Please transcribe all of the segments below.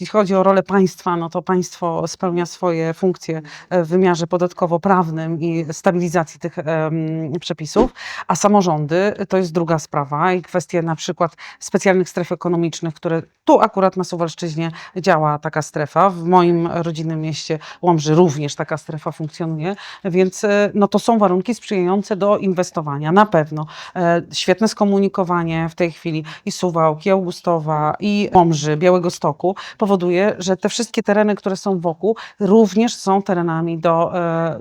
jeśli chodzi o rolę państwa, no to państwo spełnia swoje funkcje e, w wymiarze podatkowo-prawnym i stabilizacji tych przepisów, a samorządy to jest druga sprawa i kwestie na przykład specjalnych stref ekonomicznych, które tu akurat na Suwalszczyźnie działa taka strefa. W moim rodzinnym mieście Łomży również taka strefa funkcjonuje, więc e, no to są warunki sprzyjające do inwestowania, na pewno. E, Świetne skomunikowanie w tej chwili i Suwałk, i Augustowa, i Łomży, Białego Stoku powoduje, że te wszystkie tereny, które są wokół, również są terenami do e,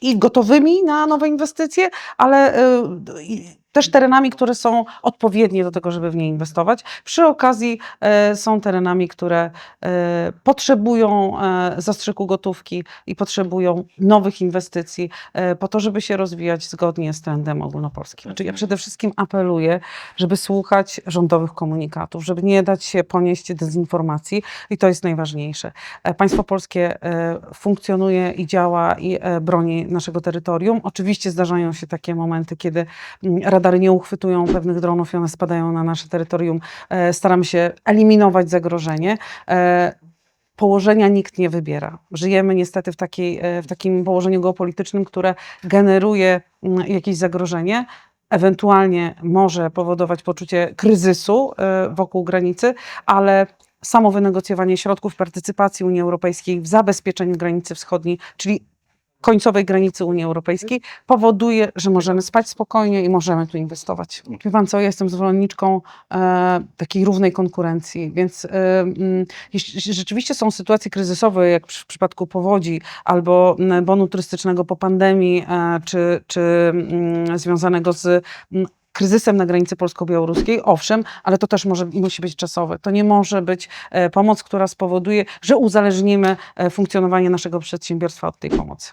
i gotowymi na nowe inwestycje, ale e, i też terenami, które są odpowiednie do tego, żeby w nie inwestować. Przy okazji e, są terenami, które e, potrzebują e, zastrzyku gotówki i potrzebują nowych inwestycji e, po to, żeby się rozwijać zgodnie z trendem ogólnopolskim. Znaczy ja przede wszystkim apeluję, żeby słuchać rządowych komunikatów, żeby nie dać się ponieść dezinformacji i to jest najważniejsze. E, Państwo polskie e, funkcjonuje i działa i e, broni naszego terytorium. Oczywiście zdarzają się takie momenty, kiedy mm, radary nie uchwytują pewnych dronów i one spadają na nasze terytorium. E, Staramy się eliminować zagrożenie. E, Położenia nikt nie wybiera. Żyjemy niestety w, takiej, e, w takim położeniu geopolitycznym, które generuje mm, jakieś zagrożenie ewentualnie może powodować poczucie kryzysu wokół granicy, ale samo wynegocjowanie środków partycypacji Unii Europejskiej w zabezpieczeniu granicy wschodniej, czyli końcowej granicy Unii Europejskiej, powoduje, że możemy spać spokojnie i możemy tu inwestować. Wie pan co, ja jestem zwolenniczką e, takiej równej konkurencji, więc e, mm, jeśli rzeczywiście są sytuacje kryzysowe, jak w przypadku powodzi albo mm, bonu turystycznego po pandemii, e, czy, czy mm, związanego z mm, kryzysem na granicy polsko-białoruskiej, owszem, ale to też może, musi być czasowe. To nie może być e, pomoc, która spowoduje, że uzależnimy e, funkcjonowanie naszego przedsiębiorstwa od tej pomocy.